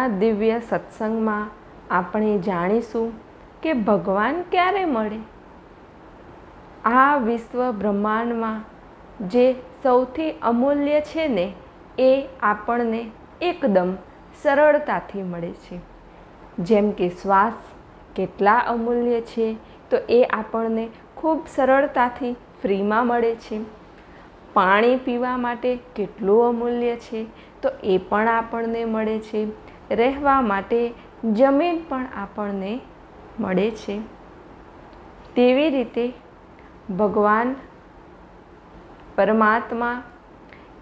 આજના દિવ્ય સત્સંગમાં આપણે જાણીશું કે ભગવાન ક્યારે મળે. આ વિશ્વ બ્રહ્માંડમાં જે સૌથી અમૂલ્ય છે ને, એ આપણને એકદમ સરળતાથી મળે છે. જેમ કે શ્વાસ કેટલા અમૂલ્ય છે, તો એ આપણને ખૂબ સરળતાથી ફ્રીમાં મળે છે. પાણી પીવા માટે કેટલું અમૂલ્ય છે, તો એ પણ આપણને મળે છે. રહેવા માટે જમીન પણ આપણને મળે છે. તેવી રીતે ભગવાન, પરમાત્મા,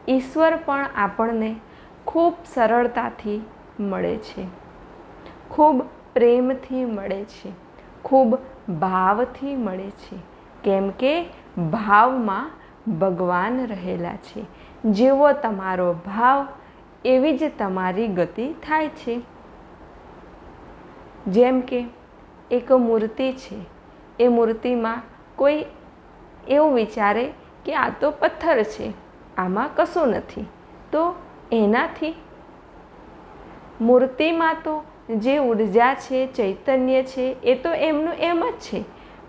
ઈશ્વર પણ આપણને ખૂબ સરળતાથી મળે છે. ખૂબ પ્રેમથી મળે છે. ખૂબ ભાવથી મળે છે. કેમ કે ભાવમાં ભગવાન રહેલા છે. જેવો તમારો ભાવ એવી જ તમારી ગતિ થાય છે. જેમ કે, એક મૂર્તિ છે. એ મૂર્તિમાં કોઈ એવું વિચારે કે આ તો પથ્થર છે, આમાં કશું નથી. તો એનાથી? મૂર્તિમાં તો જે ઊર્જા છે, ચૈતન્ય છે, એ તો એમનું એમ જ છે.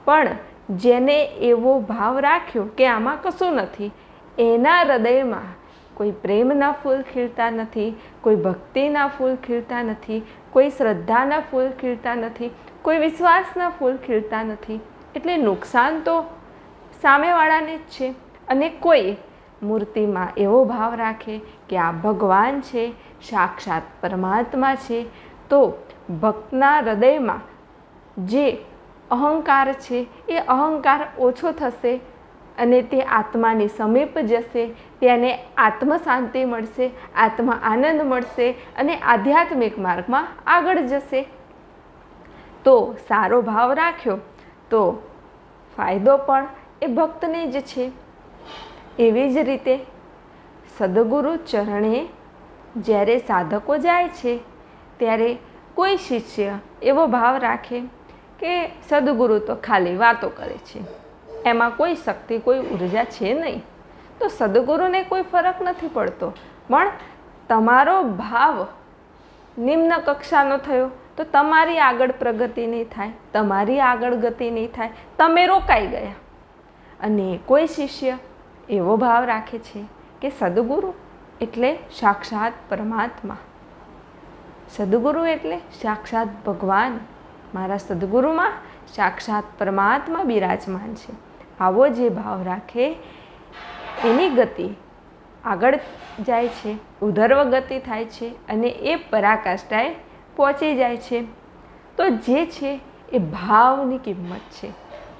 પણ જેને એવો ભાવ રાખ્યો કે આમાં કશું નથી, એના હૃદયમાં કોઈ પ્રેમના ફૂલ ખીલતા નથી, કોઈ ભક્તિના ફૂલ ખીલતા નથી, કોઈ શ્રદ્ધાના ફૂલ ખીલતા નથી, કોઈ વિશ્વાસના ફૂલ ખીલતા નથી. એટલે નુકસાન તો સામેવાળાને જ છે અને કોઈ મૂર્તિમાં એવો ભાવ રાખે કે આ ભગવાન છે, સાક્ષાત પરમાત્મા છે, તો ભક્તના હૃદયમાં જે અહંકાર છે, એ અહંકાર ઓછો થશે અને તે આત્માની સમીપ જશે, તેને આત્મ શાંતિ મળશે, આત્મ આનંદ મળશે અને આધ્યાત્મિક માર્ગમાં આગળ જશે. તો સારો ભાવ રાખ્યો, તો ફાયદો પણ એ ભક્તને જ છે. એવી જ રીતે સદગુરુ ચરણે જ્યારે સાધકો જાય છે, ત્યારે કોઈ શિષ્ય એવો ભાવ રાખે કે સદગુરુ તો ખાલી વાતો કરે છે. એમાં કોઈ શક્તિ, કોઈ ઊર્જા છે નહીં. તો સદગુરુને કોઈ ફરક નથી પડતો. પણ તમારો ભાવ નિમ્ન કક્ષાનો થયો તો તમારી આગળ પ્રગતિ નહીં થાય, તમારી આગળ ગતિ નહીં થાય. તમે રોકાઈ ગયા. અને કોઈ શિષ્ય એવો ભાવ રાખે છે કે સદગુરુ એટલે સાક્ષાત પરમાત્મા. સદગુરુ એટલે સાક્ષાત ભગવાન. મારા સદગુરુમાં સાક્ષાત પરમાત્મા બિરાજમાન છે. આવો જે ભાવ રાખે, એની ગતિ આગળ જાય છે ઉધર્વ ગતિ થાય છે અને એ પરાકાષ્ઠાએ પહોંચી જાય છે. તો જે છે એ ભાવની કિંમત છે.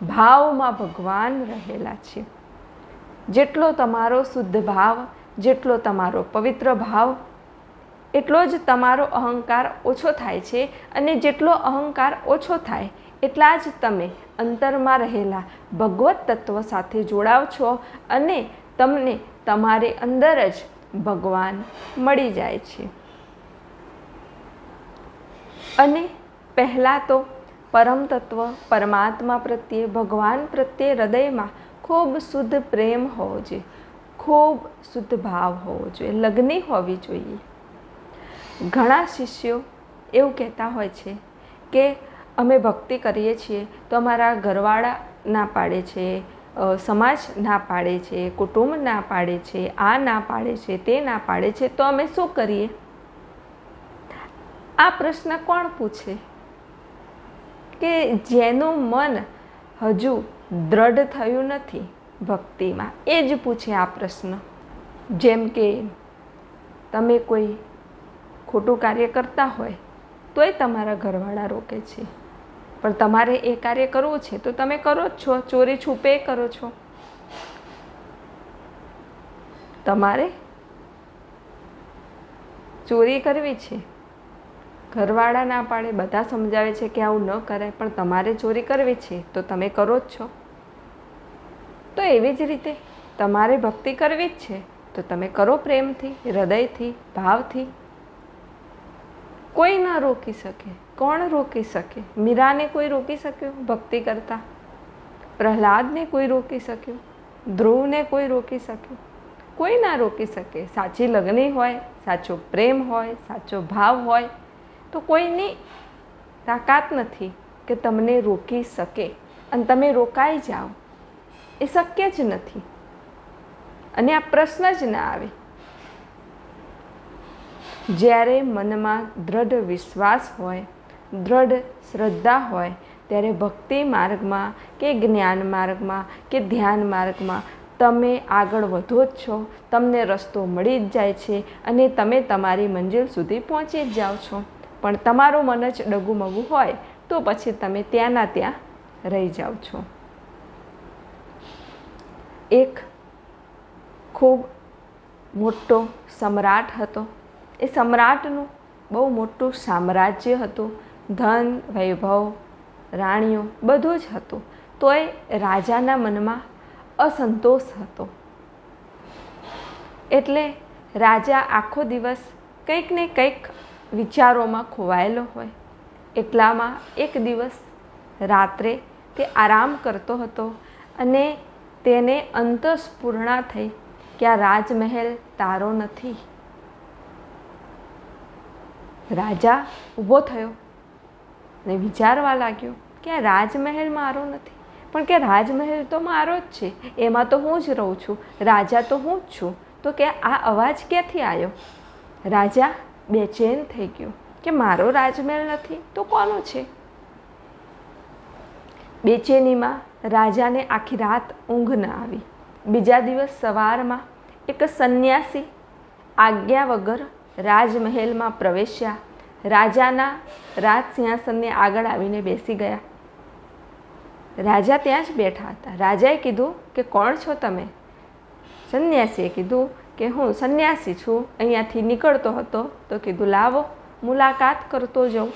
ભાવમાં ભગવાન રહેલા છે. જેટલો તમારો શુદ્ધ ભાવ, જેટલો તમારો પવિત્ર ભાવ, એટલો જ તમારો અહંકાર ઓછો થાય છે અને જેટલો અહંકાર ઓછો થાય એટલા જ તમે અંતરમાં રહેલા ભગવત તત્વ સાથે જોડાવ છો અને તમને તમારે અંદર જ ભગવાન મળી જાય છે. અને પહેલાં તો પરમ તત્વ પરમાત્મા પ્રત્યે, ભગવાન પ્રત્યે હૃદયમાં ખૂબ શુદ્ધ પ્રેમ હોવો જોઈએ, ખૂબ શુદ્ધ ભાવ હોવો જોઈએ, લગ્ની હોવી જોઈએ. ઘણા શિષ્યો એવું કહેતા હોય છે કે અમે ભક્તિ કરીએ છીએ તો અમારા ઘરવાળા ના પાડે છે સમાજ ના પાડે છે, કુટુંબ ના પાડે છે, આ ના પાડે છે, તે ના પાડે છે, તો અમે શું કરીએ? આ પ્રશ્ન કોણ પૂછે? કે જેનું મન હજુ દ્રઢ થયું નથી ભક્તિમાં, એ જ પૂછે આ પ્રશ્ન. જેમ કે તમે કોઈ ખોટું કાર્ય કરતા હોય, તોય તમારા ઘરવાળા રોકે છે. પણ તમારે એ કાર્ય કરવું છે, તો તમે કરો જ છો, ચોરી છુપે કરો છો. તમારે ચોરી કરવી છે. ઘરવાળા ના પાડે, બધા સમજાવે છે કે આવું ન કરાય, પણ તમારે ચોરી કરવી છે, તો તમે કરો જ છો. તો એવી જ રીતે તમારે ભક્તિ કરવી જ છે, તો તમે કરો પ્રેમથી, હૃદયથી, ભાવથી. કોઈ ના રોકી શકે. કોણ રોકી શકે? મીરાને કોઈ રોકી શક્યું? ભક્તિ કરતા પ્રહલાદને કોઈ રોકી શક્યું? ધ્રુવને કોઈ રોકી શક્યું? કોઈ ના રોકી શકે. સાચી લગ્ની હોય, સાચો પ્રેમ હોય, સાચો ભાવ હોય, તો કોઈની તાકાત નથી કે તમને રોકી શકે. અને તમે રોકાઈ જાઓ. એ શક્ય જ નથી. અને આ પ્રશ્ન જ ના આવે. જ્યારે મનમાં દૃઢ વિશ્વાસ હોય દૃઢ શ્રદ્ધા હોય, ત્યારે ભક્તિ માર્ગમાં કે જ્ઞાન માર્ગમાં કે ધ્યાન માર્ગમાં તમે આગળ વધો જ છો, તમને રસ્તો મળી જ જાય છે અને તમે તમારી મંજિલ સુધી પહોંચી જ જાઓ છો. પણ તમારું મન જ ડગુમગું હોય, તો પછી તમે ત્યાંના ત્યાં રહી જાઓ છો. એક ખૂબ મોટો સમ્રાટ હતો. એ સમ્રાટનું બહુ મોટું સામ્રાજ્ય હતું. ધન, વૈભવ, રાણીઓ બધું જ હતું. તોય રાજાના મનમાં અસંતોષ હતો. એટલે રાજા આખો દિવસ કંઈક ને કંઈક વિચારોમાં ખોવાયેલો હોય. એટલામાં એક દિવસ રાત્રે તે આરામ કરતો હતો અને તેને અંતસ્પૂર્ણા થઈ કે આ રાજમહેલ તારો નથી. રાજા ઊભો થયો અને વિચારવા લાગ્યો કે આ રાજમહેલ મારો નથી. પણ કે રાજમહેલ તો મારો જ છે. એમાં તો હું જ રહું છું. રાજા તો હું જ છું. તો કે આ અવાજ ક્યાંથી આવ્યો? રાજા બેચેન થઈ ગયો કે મારો રાજમહેલ નથી? તો કોનો છે? બેચેનીમાં રાજાને આખી રાત ઊંઘ ન આવી. બીજા દિવસ સવારમાં એક સંન્યાસી આજ્ઞા વગર રાજમહેલમાં પ્રવેશ્યા. રાજાના રાજ સિંહાસનને આગળ આવીને બેસી ગયા. રાજા ત્યાં જ બેઠા હતા. રાજાએ કીધું કે, કોણ છો તમે? સંન્યાસીએ કીધું કે, હું સંન્યાસી છું. અહીંયાથી નીકળતો હતો. તો કીધું, લાવો, મુલાકાત કરતો જાઉં.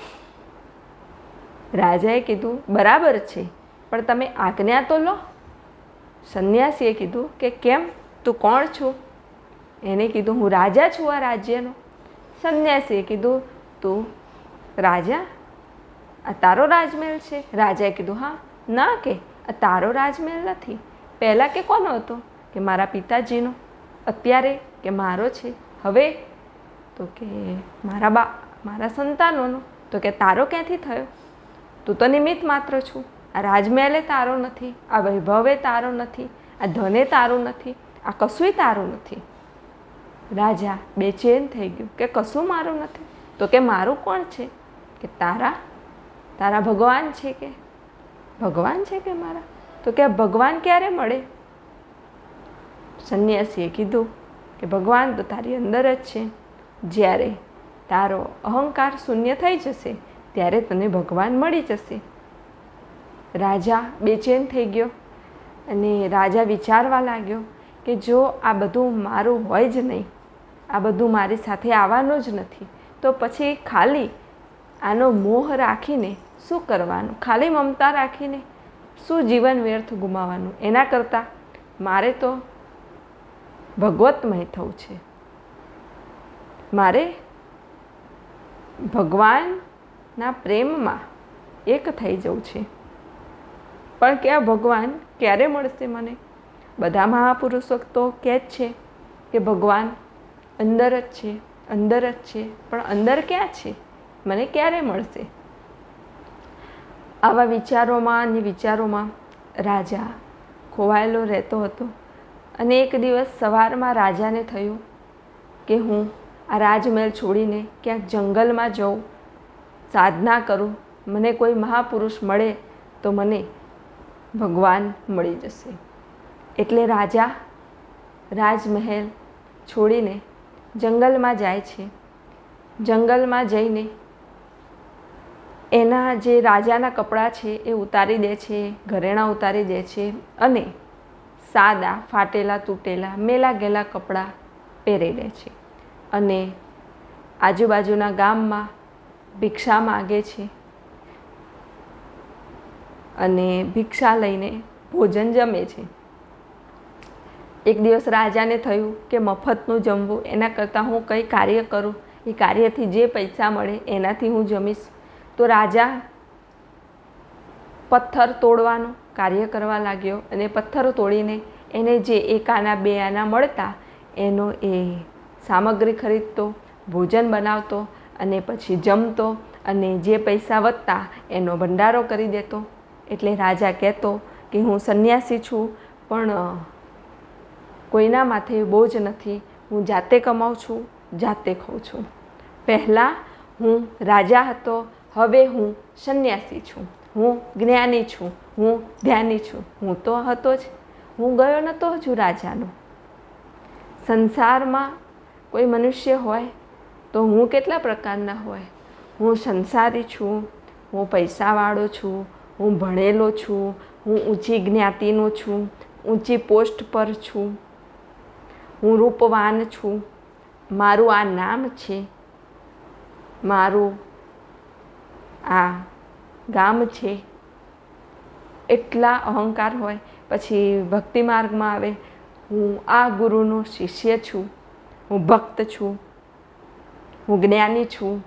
રાજાએ કીધું, બરાબર છે, પણ તમે આજ્ઞા તો લો. સંન્યાસીએ કીધું કે, કેમ? તું કોણ છું? એને કીધું, હું રાજા છું આ રાજ્યનો. સંન્યાસીએ કીધું, તું રાજા? આ તારો રાજમહેલ છે? રાજાએ કીધું, હા. ના કે, આ તારો રાજમહેલ નથી. પહેલાં કે કોનો હતો? કે મારા પિતાજીનો? અત્યારે કે મારો છે? હવે? તો કે મારા બા, મારા સંતાનોનો? તો કે તારો ક્યાંથી થયો? તું તો નિમિત્ત માત્ર છું. આ રાજમહેલે તારો નથી, આ વૈભવે તારો નથી, આ ધને તારું નથી, આ કશુંય તારું નથી. રાજા બેચેન થઈ ગયું કે કશું મારું નથી? તો કે મારું કોણ છે? કે તારા? તારા ભગવાન છે કે? ભગવાન છે કે મારા? તો કે ભગવાન ક્યારે મળે? સંન્યાસીએ કીધું કે ભગવાન તો તારી અંદર જ છે. જ્યારે તારો અહંકાર શૂન્ય થઈ જશે, ત્યારે તને ભગવાન મળી જશે. રાજા બેચેન થઈ ગયો અને રાજા વિચારવા લાગ્યો કે જો આ બધું મારું હોય જ નહીં, આ બધું મારી સાથે આવવાનું જ નથી, તો પછી ખાલી આનો મોહ રાખીને શું કરવાનું? ખાલી મમતા રાખીને શું જીવન વ્યર્થ ગુમાવવાનું? એના કરતાં મારે તો ભગવતમય થવું છે. મારે ભગવાનના પ્રેમમાં એક થઈ જવું છે. પણ કે આ ભગવાન ક્યારે મળશે મને? બધા મહાપુરુષો તો કહે જ છે કે ભગવાન અંદર જ છે, અંદર જ છે. પણ અંદર ક્યાં છે? મને ક્યારે મળશે? આવા વિચારોમાં અને વિચારોમાં રાજા ખોવાયેલો રહેતો હતો અને એક દિવસ સવારમાં રાજાને થયું કે હું આ રાજમહેલ છોડીને ક્યાંક જંગલમાં જઉં, સાધના કરું, મને કોઈ મહાપુરુષ મળે તો મને ભગવાન મળી જશે. એટલે રાજા રાજમહેલ છોડીને જંગલમાં જાય છે. જંગલમાં જઈને એના જે રાજાના કપડાં છે એ ઉતારી દે છે, ઘરેણાં ઉતારી દે છે અને સાદા, ફાટેલા, તૂટેલા મેલા ગેલા કપડાં પહેરી લે છે અને આજુબાજુના ગામમાં ભિક્ષા માગે છે અને ભિક્ષા લઈને ભોજન જમે છે. એક દિવસ રાજાને થયું કે મફતનું જમવું, એના કરતાં હું કંઈ કાર્ય કરું, એ કાર્યથી જે પૈસા મળે એનાથી હું જમીશ. તો રાજા પથ્થર તોડવાનું કાર્ય કરવા લાગ્યો અને પથ્થરો તોડીને એને જે એક આના બે આના મળતા, એનો એ સામગ્રી ખરીદતો, ભોજન બનાવતો અને પછી જમતો અને જે પૈસા વધતા, એનો ભંડારો કરી દેતો. એટલે રાજા કહેતો કે હું સંન્યાસી છું, પણ કોઈના માથે બોજ નથી. હું જાતે કમાઉં છું, જાતે ખાઉં છું. પહેલાં હું રાજા હતો, હવે હું સંન્યાસી છું. હું જ્ઞાની છું, હું ધ્યાની છું. હું તો હતો જ. હું ગયો નહોતો હજુ રાજાનો. સંસારમાં કોઈ મનુષ્ય હોય તો હું કેટલા પ્રકારના હોય? હું સંસારી છું, હું પૈસાવાળો છું, હું ભણેલો છું, હું ઊંચી જ્ઞાતિનો છું, ઊંચી પોસ્ટ પર છું. હું રૂપવાન છું. મારું આ નામ છે. મારું આ ગામ છે. એટલા અહંકાર હોય. પછી ભક્તિ માર્ગમાં આવે. હું આ ગુરુનો શિષ્ય છું. હું ભક્ત છું. હું જ્ઞાની છું.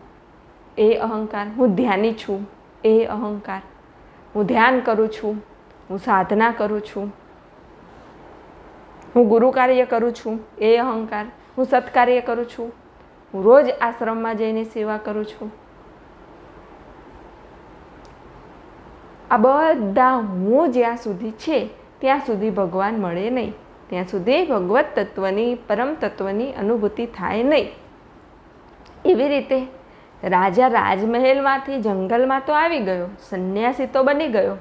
એ અહંકાર. હું ધ્યાની છું. એ અહંકાર. હું ધ્યાન કરું છું. હું સાધના કરું છું. હું ગુરુ કાર્ય કરું છું, એ અહંકાર. હું સત્કાર્ય કરું છું. હું રોજ આશ્રમમાં જઈને સેવા કરું છું. આ બધા હું જ્યાં સુધી છે, ત્યાં સુધી ભગવાન મળે નહીં. ત્યાં સુધી ભગવત તત્વની, પરમ તત્વની અનુભૂતિ થાય નહીં. એવી રીતે રાજા રાજમહેલમાંથી જંગલમાં તો આવી ગયો, સંન્યાસી તો બની ગયો,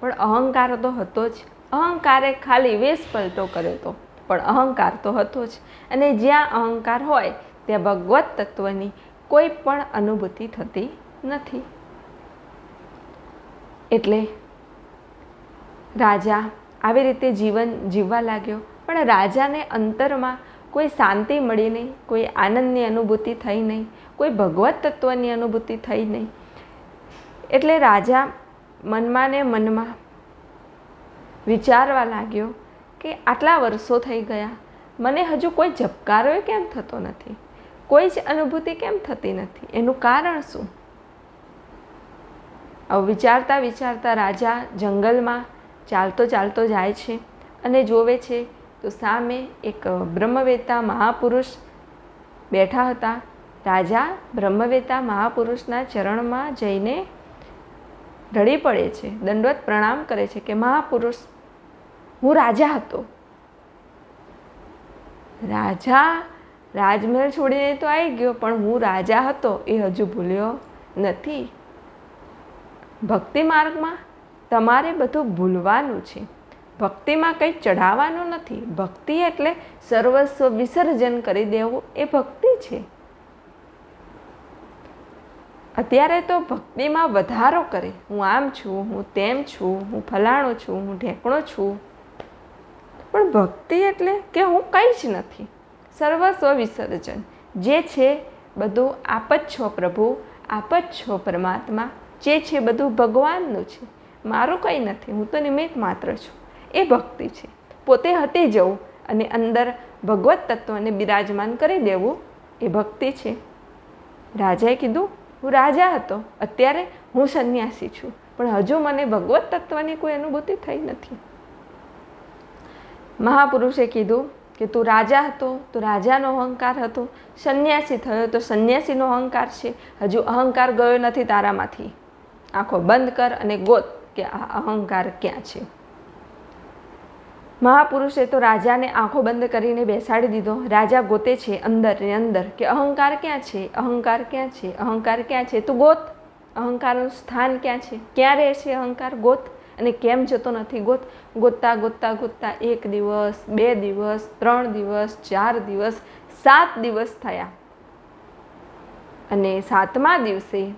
પણ અહંકાર તો હતો જ. અહંકારે ખાલી વેશ પલટો કર્યો હતો પણ અહંકાર તો હતો જ. અને જ્યાં અહંકાર હોય, ત્યાં ભગવત તત્વની કોઈ પણ અનુભૂતિ થતી નથી. એટલે રાજા આવી રીતે જીવન જીવવા લાગ્યો, પણ રાજાને અંતરમાં કોઈ શાંતિ મળી નહીં, કોઈ આનંદની અનુભૂતિ થઈ નહીં, કોઈ ભગવત તત્વની અનુભૂતિ થઈ નહીં. એટલે રાજા મનમાં ને મનમાં વિચારવા લાગ્યો કે આટલા વર્ષો થઈ ગયા. મને હજુ કોઈ ઝબકારો કેમ થતો નથી? કોઈ જ અનુભૂતિ કેમ થતી નથી? એનું કારણ શું? હવે વિચારતા વિચારતા રાજા જંગલમાં ચાલતો ચાલતો જાય છે અને જોવે છે તો સામે એક બ્રહ્મવેતા મહાપુરુષ બેઠા હતા. રાજા બ્રહ્મવેતા મહાપુરુષના ચરણમાં જઈને ઢળી પડે છે, દંડવત પ્રણામ કરે છે કે મહાપુરુષ, હું રાજા હતો. રાજા રાજમહેલ છોડીને તો આવી ગયો, પણ હું રાજા હતો એ હજુ ભૂલ્યો નથી. ભક્તિ માર્ગમાં તમારે બધું ભૂલવાનું છે. ભક્તિમાં કંઈ ચઢાવવાનું નથી. ભક્તિ એટલે સર્વસ્વ વિસર્જન કરી દેવું એ ભક્તિ છે. અત્યારે તો ભક્તિમાં વધારો કરે. હું આમ છું, હું તેમ છું, હું ફલાણો છું, હું ઢેકણો છું. પણ ભક્તિ એટલે કે હું કંઈ જ નથી. સર્વસ્વ વિસર્જન જે છે બધું આપ જ છો પ્રભુ, આપ જ છો પરમાત્મા. જે છે બધું ભગવાનનું છે. મારું કંઈ નથી, હું તો નિમિત્ત માત્ર છું. એ ભક્તિ છે. પોતે હટી જવું અને અંદર ભગવત તત્વને બિરાજમાન કરી દેવું એ ભક્તિ છે. રાજાએ કીધું હું રાજા હતો, અત્યારે હું સંન્યાસી છું. પણ હજુ મને ભગવત તત્વની કોઈ અનુભૂતિ થઈ નથી. મહાપુરુષે કીધું કે તું રાજા હતો, તો રાજાનો અહંકાર હતો, સંન્યાસી થયો તો સંન્યાસીનો અહંકાર છે. હજુ અહંકાર ગયો નથી તારામાંથી. આંખો બંધ કર અને ગોત કે આ અહંકાર ક્યાં છે. મહાપુરુષે તો રાજાને આંખો બંધ કરીને બેસાડી દીધો. રાજા ગોતે છે, અંદર ને અંદર, કે અહંકાર ક્યાં છે? અહંકાર ક્યાં છે? અહંકાર ક્યાં છે? તું ગોત. અહંકારનું સ્થાન ક્યાં છે? ક્યાં રહે છે અહંકાર? ગોત. અને કેમ જતો નથી? ગોત. ગોતતા ગોતતા ગોતતા એક દિવસ, બે દિવસ, ત્રણ દિવસ, ચાર દિવસ, સાત દિવસ થયા. અને સાતમા દિવસે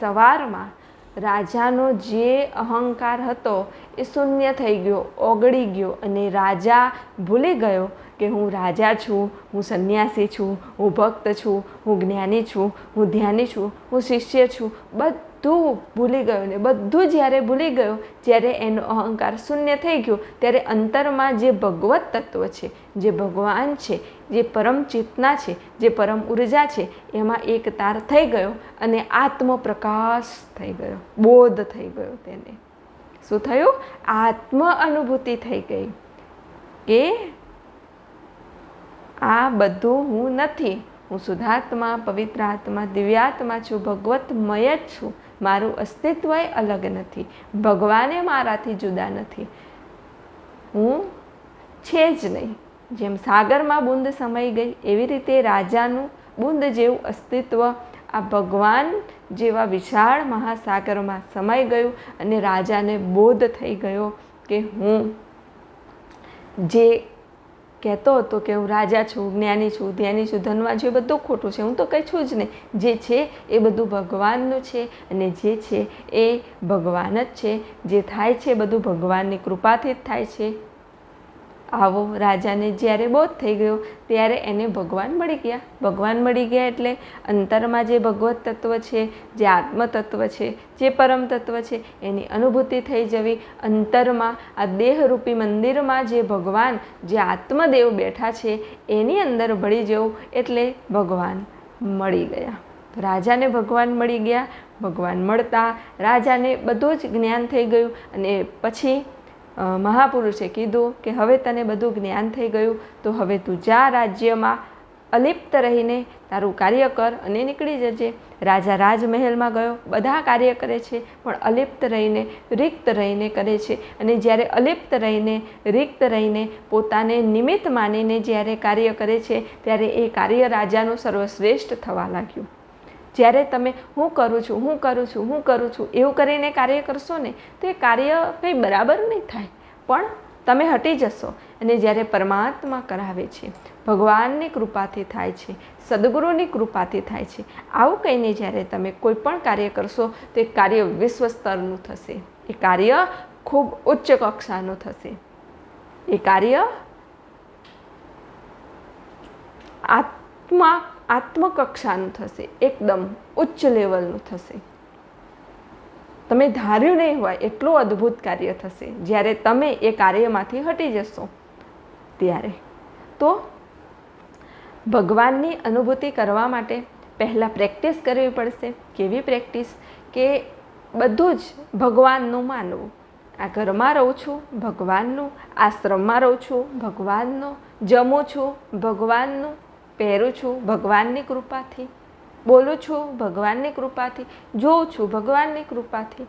સવારમાં રાજાનો જે અહંકાર હતો એ શૂન્ય થઈ ગયો, ઓગળી ગયો અને રાજા ભૂલી ગયો કે હું રાજા છું, હું સંન્યાસી છું, હું ભક્ત છું, હું જ્ઞાની છું, હું ધ્યાની છું, હું શિષ્ય છું. બધું ભૂલી ગયો ને બધું જ્યારે ભૂલી ગયો, જ્યારે એનો અહંકાર શૂન્ય થઈ ગયો, ત્યારે અંતરમાં જે ભગવત તત્વ છે, જે ભગવાન છે, જે પરમ ચેતના છે, જે પરમ ઊર્જા છે, એમાં એક તાર થઈ ગયો અને આત્મ પ્રકાશ થઈ ગયો, બોધ થઈ ગયો તેને. શું થયું? આત્મ અનુભૂતિ થઈ ગઈ કે આ બધું હું નથી. હું શુદ્ધાત્મા, પવિત્ર આત્મા, દિવ્યાત્મા છું, ભગવતમય જ છું. મારું અસ્તિત્વ અલગ નથી. ભગવાને મારાથી જુદા નથી. હું છે જ નહીં. જેમ સાગરમાં બુંદ સમાઈ ગઈ, એવી રીતે રાજાનું બુંદ જેવું અસ્તિત્વ આ ભગવાન જેવા વિશાળ મહાસાગરમાં સમાઈ ગયું અને રાજાને બોધ થઈ ગયો કે હું જે કહેતો હતો કે હું રાજા છું, જ્ઞાની છું, ધ્યાની છું, ધનવાન છું, એ બધું ખોટું છે, હું તો કંઈ છું જ નહીં. જે છે એ બધું ભગવાનનું છે અને જે છે એ ભગવાન જ છે. જે થાય છે બધું ભગવાનની કૃપાથી જ થાય છે. આવો રાજાને જ્યારે બોધ થઈ ગયો, ત્યારે એને ભગવાન મળી ગયા. ભગવાન મળી ગયા એટલે અંતરમાં જે ભગવત તત્વ છે, જે આત્મતત્વ છે, જે પરમ તત્વ છે, એની અનુભૂતિ થઈ જવી. અંતરમાં આ દેહરૂપી મંદિરમાં જે ભગવાન, જે આત્મદેવ બેઠા છે, એની અંદર ભળી જવું એટલે ભગવાન મળી ગયા. રાજાને ભગવાન મળી ગયા. ભગવાન મળતા રાજાને બધું જ જ્ઞાન થઈ ગયું અને પછી મહાપુરુષે કીધું કે હવે તને બધું જ્ઞાન થઈ ગયું, તો હવે તું જા રાજ્યમાં, અલિપ્ત રહીને તારું કાર્ય કર અને નીકળી જજે. રાજા રાજમહેલમાં ગયો, બધા કાર્ય કરે છે, પણ અલિપ્ત રહીને, રિક્ત રહીને કરે છે. અને જ્યારે અલિપ્ત રહીને, રિક્ત રહીને પોતાને નિમિત્ત માનીને જ્યારે કાર્ય કરે છે, ત્યારે એ કાર્ય રાજાનું સર્વશ્રેષ્ઠ થવા લાગ્યું. જ્યારે તમે હું કરું છું, હું કરું છું, હું કરું છું, એવું કરીને કાર્ય કરશો ને, તો એ કાર્ય કંઈ બરાબર નહીં થાય. પણ તમે હટી જશો અને જ્યારે પરમાત્મા કરાવે છે, ભગવાનની કૃપાથી થાય છે, સદગુરુની કૃપાથી થાય છે, આવું કહીને જ્યારે તમે કોઈ પણ કાર્ય કરશો, તો એ કાર્ય વિશ્વ સ્તરનું થશે. એ કાર્ય ખૂબ ઉચ્ચ કક્ષાનું થશે. એ કાર્ય આત્મા આત્મકક્ષાનું થશે, એકદમ ઉચ્ચ લેવલનું થશે. તમે ધાર્યું નહીં હોય, એટલું અદ્ભુત કાર્ય થશે. જ્યારે તમે એ કાર્યમાંથી હટી જશો, ત્યારે. તો ભગવાનની અનુભૂતિ કરવા માટે પહેલાં પ્રેક્ટિસ કરવી પડશે, કેવી પ્રેક્ટિસ? કે બધું જ ભગવાનનું માનવું. આ ઘરમાં રહું છું, ભગવાનનું આશ્રમમાં રહું છું, ભગવાનનું જમું છું, ભગવાનનું પહેરું છું ભગવાનની કૃપાથી, બોલું છું ભગવાનની કૃપાથી, જોઉં છું ભગવાનની કૃપાથી,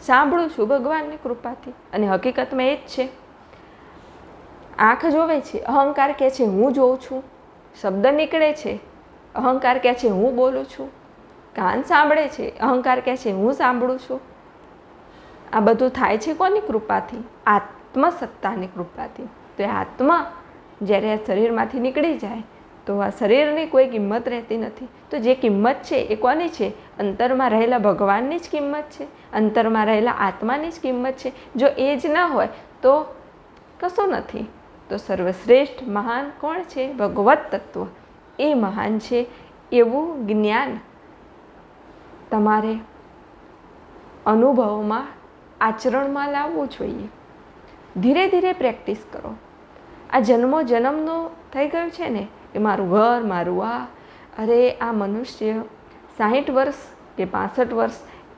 સાંભળું છું ભગવાનની કૃપાથી, અને હકીકતમાં એ જ છે. આંખ જોવે છે, અહંકાર કહે છે, હું જોઉં છું. શબ્દ નીકળે છે, અહંકાર કહે છે, હું બોલું છું. કાન સાંભળે છે, અહંકાર કહે છે, હું સાંભળું છું. આ બધું થાય છે કોની કૃપાથી? આત્મસત્તાની કૃપાથી. તો એ આત્મા જ્યારે શરીરમાંથી નીકળી જાય તો આ શરીરની કોઈ કિંમત રહેતી નથી. તો જે કિંમત છે એ કોની છે? અંતરમાં રહેલા ભગવાનની જ કિંમત છે. અંતરમાં રહેલા આત્માની જ કિંમત છે. જો એ જ ના હોય, તો કશું નથી. તો સર્વશ્રેષ્ઠ મહાન કોણ છે? ભગવત તત્વ. એ મહાન છે એવું જ્ઞાન તમારે અનુભવમાં, આચરણમાં લાવવું જોઈએ. ધીરે ધીરે પ્રેક્ટિસ કરો. આ જન્મો જન્મનો થઈ ગયું છે ને કે મારું ઘર, મારું આ. અરે, આ મનુષ્ય સાહીઠ વર્ષ કે પાસઠ વર્ષ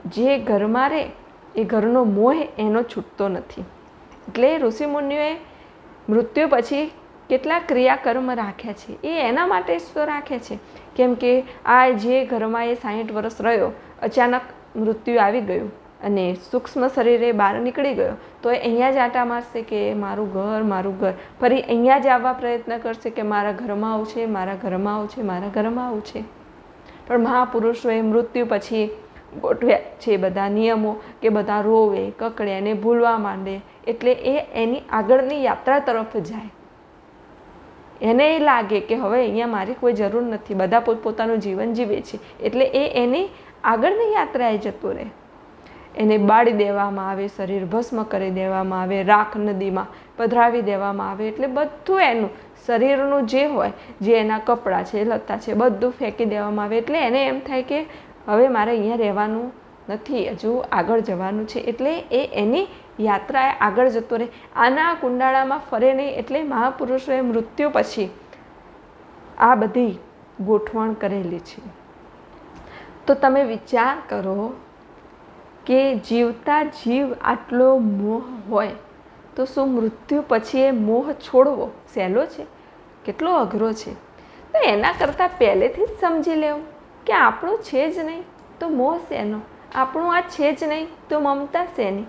જે ઘરમાં રહે એ ઘરનો મોહ એનો છૂટતો નથી. એટલે ઋષિમુનિઓએ મૃત્યુ પછી કેટલા ક્રિયાકર્મ રાખ્યા છે? એ એના માટે જ તો રાખે છે. કેમ કે આ જે ઘરમાં એ સાહીઠ વર્ષ રહ્યો, અચાનક મૃત્યુ આવી ગયું. અને સૂક્ષ્મ શરીરે બહાર નીકળી ગયો, તો એ અહીંયા જ આટા મારશે કે મારું ઘર મારું ઘર. ફરી અહીંયા જ આવવા પ્રયત્ન કરશે કે મારા ઘરમાં આવું છે મારા ઘરમાં આવું છે મારા ઘરમાં આવું છે પણ મહાપુરુષોએ મૃત્યુ પછી ગોઠવ્યા છે બધા નિયમો કે બધા રોવે, કકડે અને ભૂલવા માંડે, એટલે એ એની આગળની યાત્રા તરફ જાય. એને એ લાગે કે હવે અહીંયા મારી કોઈ જરૂર નથી, બધા પોતપોતાનું જીવન જીવે છે, એટલે એ એની આગળની યાત્રાએ જતો રહે. એને બાળી દેવામાં આવે, શરીર ભસ્મ કરી દેવામાં આવે, રાખ નદીમાં પધરાવી દેવામાં આવે એટલે બધું એનું શરીરનું જે હોય, જે એના કપડાં છે, લત્તા છે, બધું ફેંકી દેવામાં આવે એટલે એને એમ થાય કે હવે મારે અહીંયા રહેવાનું નથી, હજુ આગળ જવાનું છે. એટલે એ એની યાત્રાએ આગળ જતો રહે. આના કુંડાળામાં ફરે નહીં એટલે મહાપુરુષોએ મૃત્યુ પછી આ બધી ગોઠવણ કરેલી છે. તો તમે વિચાર કરો કે જીવતા જીવ આટલો મોહ હોય, તો શું મૃત્યુ પછી એ મોહ છોડવો સહેલો છે? કેટલો અઘરો છે? તો એના કરતાં પહેલેથી જ સમજી લેવું કે આપણું છે જ નહીં, તો મોહ શેનો? આપણું આ છે જ નહીં, તો મમતા શેની?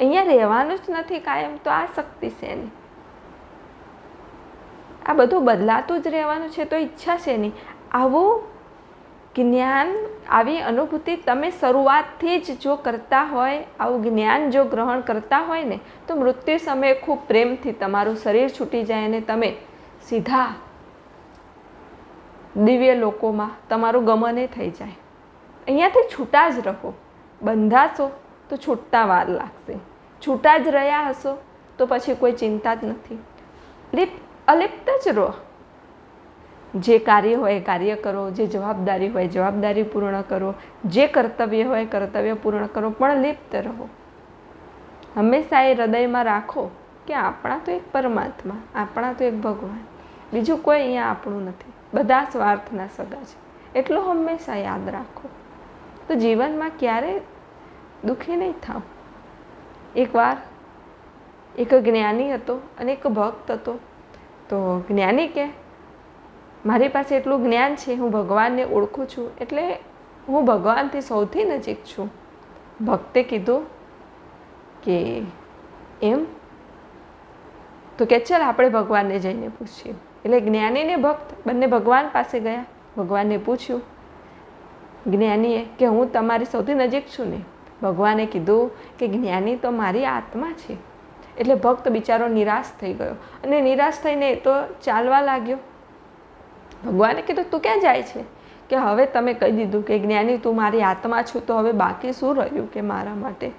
અહીંયા રહેવાનું જ નથી કાયમ, તો આ શક્તિ શેની? આ બધું બદલાતું જ રહેવાનું છે, તો ઈચ્છા શેની? આવું જ્ઞાન આવી અનુભૂતિ તમે શરૂઆતથી જ જો કરતા હોય, આવું જ્ઞાન જો ગ્રહણ કરતા હોય ને, તો મૃત્યુ સમયે ખૂબ પ્રેમથી તમારું શરીર છૂટી જાય અને તમે સીધા દિવ્ય લોકોમાં તમારું ગમને થઈ જાય. અહીંયાથી છૂટા જ રહો. બંધાશો તો છૂટતા વાર લાગશે. છૂટા જ રહ્યા હશો તો પછી કોઈ ચિંતા જ નથી. લિપ અલિપ્ત જ રહો. જે કાર્ય હોય કાર્ય કરો, જે જવાબદારી હોય જવાબદારી પૂર્ણ કરો, જે કર્તવ્ય હોય કર્તવ્ય પૂર્ણ કરો, પણ લિપ્ત રહો. હંમેશા એ હૃદયમાં રાખો કે આપણા તો એક પરમાત્મા, આપણા તો એક ભગવાન. બીજું કોઈ અહીંયા આપણું નથી. બધા સ્વાર્થના સગા છે. એટલું હંમેશા યાદ રાખો. તો જીવનમાં ક્યારે દુઃખી નહીં થાવ. એકવાર એક જ્ઞાની હતો અને એક ભક્ત હતો. તો જ્ઞાની કે મારી પાસે એટલું જ્ઞાન છે, હું ભગવાનને ઓળખું છું, એટલે હું ભગવાનથી સૌથી નજીક છું. ભક્તે કીધું કે એમ? તો કે ચાલ આપણે ભગવાનને જઈને પૂછીએ. એટલે જ્ઞાનીને ભક્ત, બંને ભગવાન પાસે ગયા. ભગવાનને પૂછ્યું, જ્ઞાનીએ, કે હું તમારી સૌથી નજીક છું ને? ભગવાને કીધું કે, જ્ઞાની તો મારી આત્મા છે. એટલે ભક્ત બિચારો નિરાશ થઈ ગયો. અને નિરાશ થઈને તો ચાલવા લાગ્યો. ભગવાને કીધું, તું ક્યાં જાય છે? કે હવે તમે કહી દીધું કે, જ્ઞાની તું મારી આત્મા છું, તો હવે બાકી શું રહ્યું કે મારા માટે?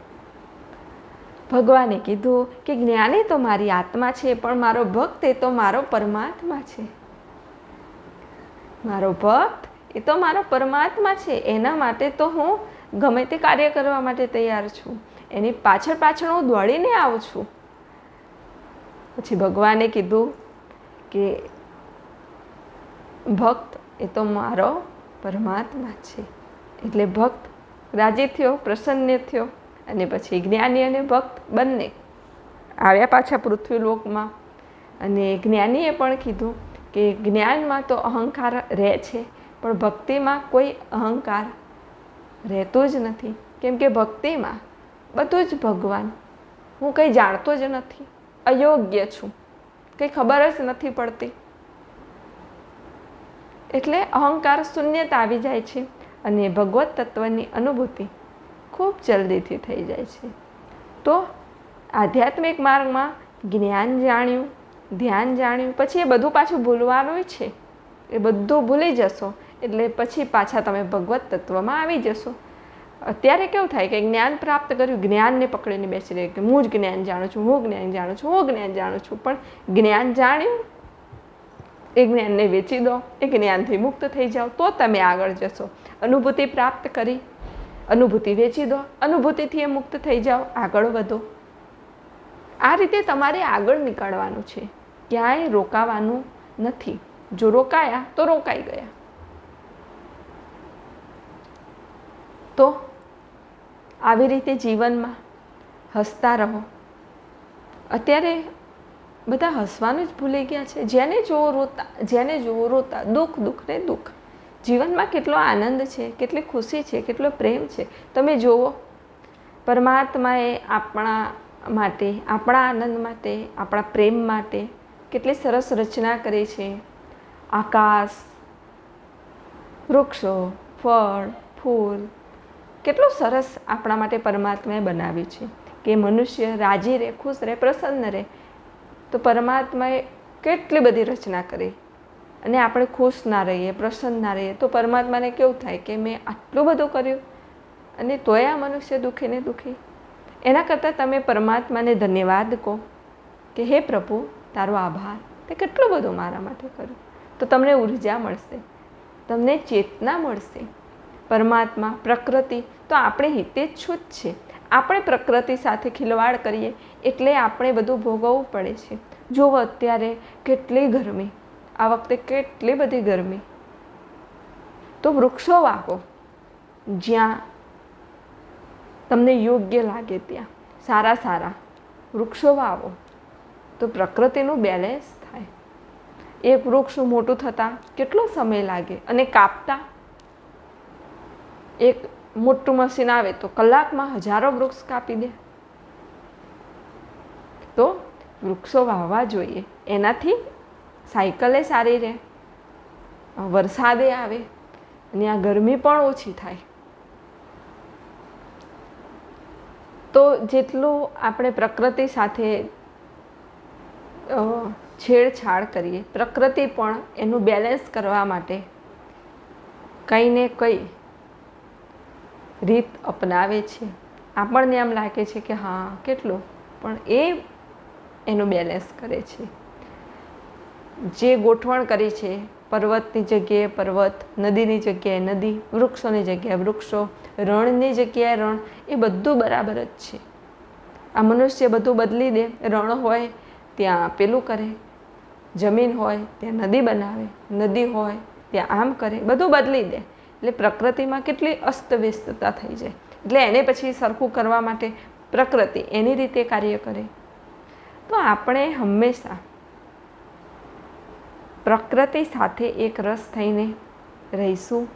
ભગવાને કીધું કે, જ્ઞાની તો મારી આત્મા છે, પણ મારો ભક્ત એ તો મારો પરમાત્મા છે. મારો ભક્ત એ તો મારો પરમાત્મા છે, એના માટે તો હું ગમે તે કાર્ય કરવા માટે તૈયાર છું. એની પાછળ પાછળ હું દોડીને આવું છું. પછી ભગવાને કીધું કે ભક્ત એ તો મારો પરમાત્મા છે. એટલે ભક્ત રાજી થયો, પ્રસન્ન થયો અને પછી જ્ઞાની અને ભક્ત બંને આવ્યા પાછા પૃથ્વીલોકમાં. અને જ્ઞાનીએ પણ કીધું કે જ્ઞાનમાં તો અહંકાર રહે છે, પણ ભક્તિમાં કોઈ અહંકાર રહેતો જ નથી. કેમ કે ભક્તિમાં બધું જ ભગવાન. હું કંઈ જાણતો જ નથી. અયોગ્ય છું. કંઈ ખબર જ નથી પડતી. એટલે અહંકાર શૂન્યતા આવી જાય છે અને ભગવત તત્વની અનુભૂતિ ખૂબ જલ્દીથી થઈ જાય છે. તો આધ્યાત્મિક માર્ગમાં જ્ઞાન જાણ્યું, ધ્યાન જાણ્યું, પછી એ બધું પાછું ભૂલવાનું છે. એ બધું ભૂલી જશો એટલે પછી પાછા તમે ભગવત તત્વમાં આવી જશો. અત્યારે કેવું થાય કે જ્ઞાન પ્રાપ્ત કર્યું, જ્ઞાનને પકડીને બેસી રહે કે હું જ જ્ઞાન જાણું છું, હું જ્ઞાન જાણું છું, હું જ્ઞાન જાણું છું. પણ જ્ઞાન જાણ્યું એ જ્ઞાનને વેચી દો એ જ્ઞાનથી મુક્ત થઈ જાઓ, તો તમે આગળ જશો. અનુભૂતિ પ્રાપ્ત કરી, અનુભૂતિ વેચી દો, અનુભૂતિથી એ મુક્ત થઈ જાઓ, આગળ વધો. આ રીતે તમારે આગળ નીકળવાનું છે. ક્યાંય રોકાવાનું નથી. જો રોકાયા, તો રોકાઈ ગયા. તો આવી રીતે જીવનમાં હસતા રહો. અત્યારે બધા હસવાનું જ ભૂલી ગયા છે. જેને જોવો રોતા, જેને જોવો રોતા દુઃખ દુઃખ ને દુઃખ. જીવનમાં કેટલો આનંદ છે, કેટલી ખુશી છે, કેટલો પ્રેમ છે. તમે જુઓ પરમાત્માએ આપણા માટે, આપણા આનંદ માટે, આપણા પ્રેમ માટે કેટલી સરસ રચના કરી છે. આકાશ, વૃક્ષો, ફળ, ફૂલ, કેટલું સરસ આપણા માટે પરમાત્માએ બનાવ્યું છે. કે મનુષ્ય રાજી રહે, ખુશ રહે, પ્રસન્ન રહે તો પરમાત્માએ કેટલી બધી રચના કરી. અને આપણે ખુશ ના રહીએ, પ્રસન્ન ના રહીએ, તો પરમાત્માને કેવું થાય કે મેં આટલું બધું કર્યું અને તોય આ મનુષ્ય દુઃખી ને દુઃખી. એના કરતાં તમે પરમાત્માને ધન્યવાદ કહો કે, હે પ્રભુ, તારો આભાર. તે કેટલું બધું મારા માટે કર્યું. તો તમને ઊર્જા મળશે, તમને ચેતના મળશે. પરમાત્મા પ્રકૃતિ તો આપણે હિતેચ્છુ જ છે. આપણે પ્રકૃતિ સાથે ખિલવાડ કરીએ એટલે આપણે બધું ભોગવવું પડે છે. જુઓ અત્યારે કેટલી ગરમી. આ વખતે કેટલી બધી ગરમી. તો વૃક્ષો વાવો. જ્યાં તમને યોગ્ય લાગે ત્યાં. સારા સારા વૃક્ષો વાવો. તો પ્રકૃતિનું બેલેન્સ થાય. એક વૃક્ષ મોટું થતાં કેટલો સમય લાગે અને કાપતા? એક મોટું મશીન આવે તો કલાકમાં હજારો વૃક્ષ કાપી દે. તો વૃક્ષો વાવવા જોઈએ. એનાથી સાયકલે સારી રહે. વરસાદે આવે અને આ ગરમી પણ ઓછી થાય. તો જેટલું આપણે પ્રકૃતિ સાથે છેડછાડ કરીએ, પ્રકૃતિ પણ એનું બેલેન્સ કરવા માટે કંઈ ને કંઈ રીત અપનાવે છે. આપણને એમ લાગે છે કે હા, કેટલું. પણ એ એનું બેલેન્સ કરે છે. જે ગોઠવણ કરી છે, પર્વતની જગ્યાએ પર્વત, નદીની જગ્યાએ નદી, વૃક્ષોની જગ્યાએ વૃક્ષો, રણની જગ્યાએ રણ, એ બધું બરાબર જ છે. આ મનુષ્ય બધું બદલી દે, રણ હોય ત્યાં પેલું કરે, જમીન હોય ત્યાં નદી બનાવે, નદી હોય ત્યાં આમ કરે, બધું બદલી દે. એટલે પ્રકૃતિમાં કેટલી અસ્તવ્યસ્તતા થઈ જાય. એટલે એને પછી સરખું કરવા માટે પ્રકૃતિ એની રીતે કાર્ય કરે. તો આપણે હંમેશા પ્રકૃતિ સાથે એક રસ થઈને રહીશું,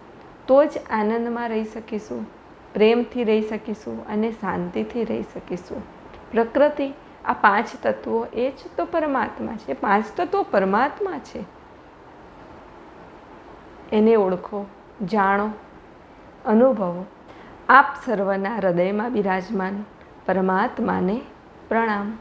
તો જ આનંદમાં રહી શકીશું, પ્રેમથી રહી શકીશું અને શાંતિથી રહી શકીશું. પ્રકૃતિ, આ પાંચ તત્વો, એ જ તો પરમાત્મા છે. પાંચ તત્વો પરમાત્મા છે. એને ઓળખો, જાણો, અનુભવો. આપ સર્વના હૃદયમાં બિરાજમાન પરમાત્માને પ્રણામ.